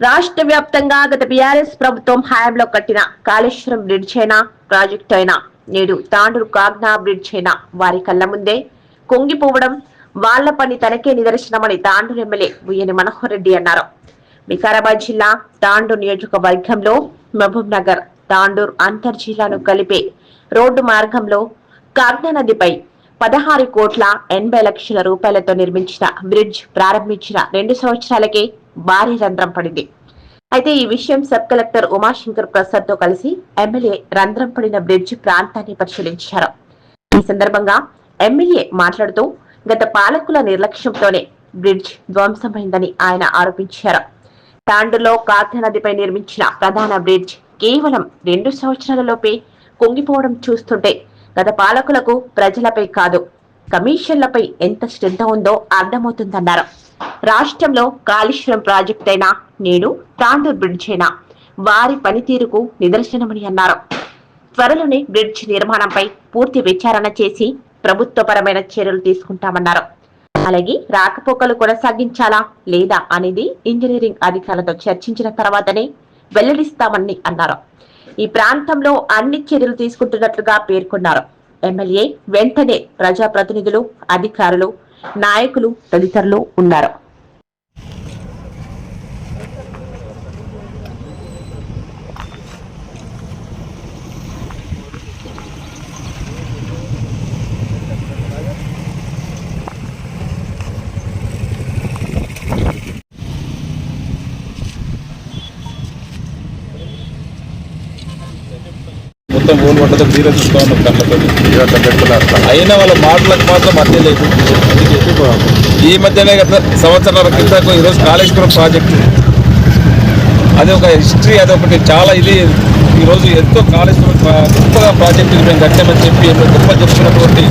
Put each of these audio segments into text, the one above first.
రాష్ట్ర వ్యాప్తంగా గత బీఆర్ఎస్ ప్రభుత్వం హయాంలో కట్టిన కాళేశ్వరం బ్రిడ్జ్ అయినా ప్రాజెక్టు అయినా నేడు తాండూరు కాగ్నా బ్రిడ్జ్ అయినా వారి కళ్ళ ముందే కుంగిపోవడం వాళ్ళ పని తనకే నిదర్శనమని తాండూరు ఎమ్మెల్యే ఉయ్యని మనోహర్ రెడ్డి అన్నారు. వికారాబాద్ జిల్లా తాండూరు నియోజకవర్గంలో మహబూబ్ నగర్ తాండూర్ అంతర్ జిల్లాను కలిపే రోడ్డు మార్గంలో కాగ్నా నదిపై పదహారు కోట్ల ఎనభై లక్షల రూపాయలతో నిర్మించిన బ్రిడ్జ్ ప్రారంభించిన రెండు సంవత్సరాలకే భారీ రంధ్రం పడింది. అయితే ఈ విషయం సబ్ కలెక్టర్ ఉమాశంకర్ ప్రసాద్తో కలిసి ఎమ్మెల్యే రంధ్రం పడిన బ్రిడ్జ్ ప్రాంతాన్ని పరిశీలించారు. ఈ సందర్భంగా ఎమ్మెల్యే మాట్లాడుతూ గత పాలకుల నిర్లక్ష్యంతోనే బ్రిడ్జ్ ధ్వంసమైందని ఆయన ఆరోపించారు. తాండులో కాథ నదిపై నిర్మించిన ప్రధాన బ్రిడ్జ్ కేవలం రెండు సంవత్సరాలలోపే కుంగిపోవడం చూస్తుంటే గత పాలకులకు ప్రజలపై కాదు కమిషన్లపై ఎంత శ్రద్ధ ఉందో అర్థమవుతుందన్నారు. రాష్ట్రంలో కాళేశ్వరం ప్రాజెక్ట్ అయినా నేడు తాండూర్ బ్రిడ్జ్ అయినా వారి పనితీరుకు నిదర్శనమని అన్నారు. త్వరలోనే బ్రిడ్జ్ నిర్మాణంపై పూర్తి విచారణ చేసి ప్రభుత్వపరమైన చర్యలు తీసుకుంటామన్నారు. అలాగే రాకపోకలు కొనసాగించాలా లేదా అనేది ఇంజనీరింగ్ అధికారులతో చర్చించిన తర్వాతనే వెల్లడిస్తామని అన్నారు. ఈ ప్రాంతంలో అన్ని చర్యలు తీసుకుంటున్నట్లుగా పేర్కొన్నారు. ఎమ్మెల్యే వెంటనే ప్రజాప్రతినిధులు అధికారులు నాయకులు తదితరులు ఉన్నారు. మొత్తం ఓన్ పడ్డతో బీర చూస్తా ఉన్నారు కళ్ళతో. అయినా వాళ్ళ మాటలకు మాత్రం మధ్య లేదు. ఈ మధ్యనే గత సంవత్సరాల క్రితం ఈరోజు కాళేశ్వరం ప్రాజెక్టు. అది ఒక హిస్టరీ అది ఒకటి చాలా ఇది. ఈరోజు ఎంతో కాళేశ్వరం గొప్పగా ప్రాజెక్టు మేము కట్టామని చెప్పి ఎన్నో గొప్ప చెప్తున్నటువంటి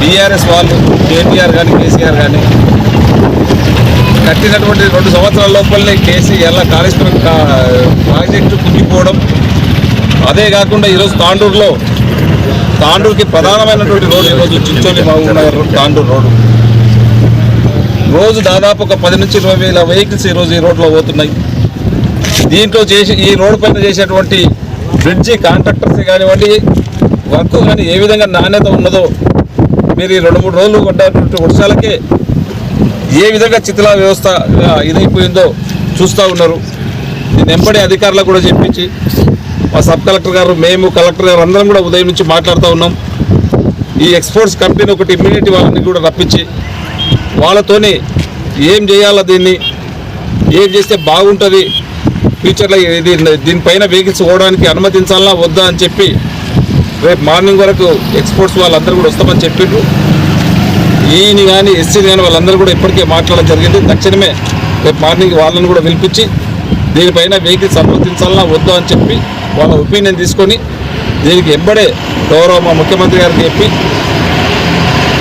బీఆర్ఎస్ వాళ్ళు కేటీఆర్ కానీ కేసీఆర్ కానీ కట్టినటువంటి రెండు సంవత్సరాల లోపలనే కేసీ ఎలా కాళేశ్వరం ప్రాజెక్టు కుంగిపోవడం అదే కాకుండా ఈరోజు తాండూరులో తాండూరుకి ప్రధానమైనటువంటి రోడ్డు ఈరోజు చిచ్చోలి మహబూబ్ నగర్ తాండూరు రోడ్డు. రోజు దాదాపు ఒక పది నుంచి ఇరవై వేల వెహికల్స్ ఈరోజు ఈ రోడ్లో పోతున్నాయి. దీంట్లో చేసి ఈ రోడ్డు పైన చేసేటువంటి బ్రిడ్జి కాంట్రాక్టర్స్ కానివ్వండి వర్క్ కానీ ఏ విధంగా నాణ్యత ఉన్నదో మీరు ఈ రెండు మూడు రోజులు పడ్డటువంటి వర్షాలకే ఏ విధంగా చిత్లా వ్యవస్థ ఇదైపోయిందో చూస్తూ ఉన్నారు. నేను వెంబడి అధికారులకు కూడా చెప్పించి మా సబ్ కలెక్టర్ గారు మేము కలెక్టర్ గారు అందరం కూడా ఉదయం నుంచి మాట్లాడుతూ ఉన్నాం. ఈ ఎక్స్పోర్ట్స్ కంపెనీ ఒకటి ఇమ్యూనిటీ వాళ్ళని కూడా రప్పించి వాళ్ళతోనే ఏం చేయాలో దీన్ని ఏం చేస్తే బాగుంటుంది ఫ్యూచర్లో ఇది దీనిపైన వెహికల్స్ పోవడానికి అనుమతించాలా వద్దా అని చెప్పి రేపు మార్నింగ్ వరకు ఎక్స్పోర్ట్స్ వాళ్ళందరూ కూడా వస్తామని చెప్పిండ్రు. ఈయన కానీ ఎస్సీ కానీ వాళ్ళందరూ కూడా ఇప్పటికే మాట్లాడడం జరిగింది. తక్షణమే రేపు మార్నింగ్ వాళ్ళని కూడా పిలిపించి దీనిపైన వెహికల్స్ అనుమతించాలా వద్దా అని చెప్పి వాళ్ళ ఒపీనియన్ తీసుకొని దీనికి ఎంబడే గౌరవ మా ముఖ్యమంత్రి గారికి చెప్పి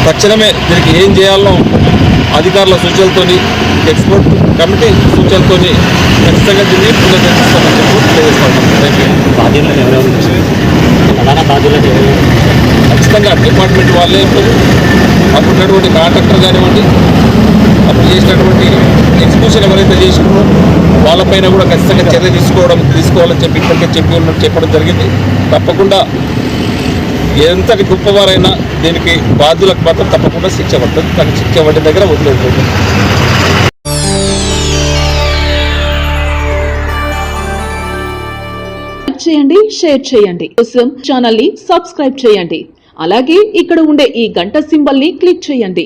తక్షణమే దీనికి ఏం చేయాలో అధికారుల సూచనలతోని ఎక్స్పోర్ట్ కమిటీ సూచనలతోని ఖచ్చితంగా దీన్ని పునరుద్ధరిస్తామని చెప్పి తెలియజేస్తాను ఖచ్చితంగా డిపార్ట్మెంట్ వాళ్ళే అప్పుడు ఉన్నటువంటి కాంట్రాక్టర్ కానివ్వండి అప్పుడు చేసినటువంటి ఎగ్జిక్యూషన్ ఎవరైతే చేసినారో వాళ్ళపైన కూడా ఖచ్చితంగా చర్య తీసుకోవడం తీసుకోవాలని చెప్పి ఇప్పటికే చెప్పి ఉన్నట్టు చెప్పడం జరిగింది. తప్పకుండా ఎంతటి గొప్పవారైనా దీనికి బాధ్యులకు మాత్రం తప్పకుండా శిక్ష పడుతుంది కానీ శిక్ష పడిన దగ్గర వదిలేదు చేయండి షేర్ చేయండి. కోసం ఛానల్ని సబ్స్క్రైబ్ చేయండి. అలాగే ఇక్కడ ఉండే ఈ గంట సింబల్ని క్లిక్ చేయండి.